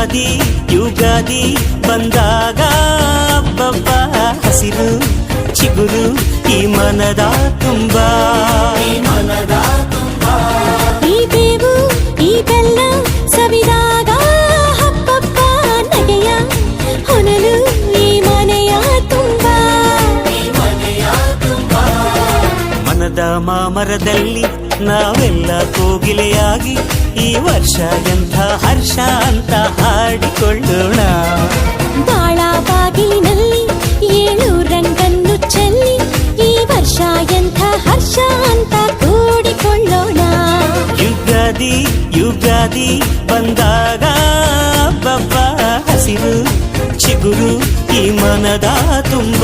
ಯುಗಾದಿ ಯುಗಾದಿ ಬಂದಾಗ ಅಬ್ಬಬ್ಬ ಹಸಿರು ಚಿಗುರು ಈ ಮನದ ತುಂಬ. ಈ ಬೇವು ಈ ಬೆಲ್ಲ ಸವಿದಾಗ ಹಬ್ಬಬ್ಬ ನಗೆಯ ಹೊನಲು ಈ ಮನೆಯ ತುಂಬ. ಮನದ ಮಾಮರದಲ್ಲಿ ನಾವೆಲ್ಲ ಕೋಗಿಲೆಯಾಗಿ ಈ ವರ್ಷ ಎಂಥ ಹರ್ಷ ಅಂತ ಹಾಡಿಕೊಳ್ಳೋಣ ಬಾಳ ಬಾಗಿಲಿನಲ್ಲಿ ಏಳು ರಂಗನ್ನು ಚೆಲ್ಲಿ ಈ ವರ್ಷ ಎಂಥ ಹರ್ಷ ಅಂತ ಕೂಡಿಕೊಳ್ಳೋಣ. ಯುಗಾದಿ ಯುಗಾದಿ ಬಂದಾಗ ಬಬ್ಬ ಹಸಿರು ಚಿಗುರು ಈ ಮನದ ತುಂಬ.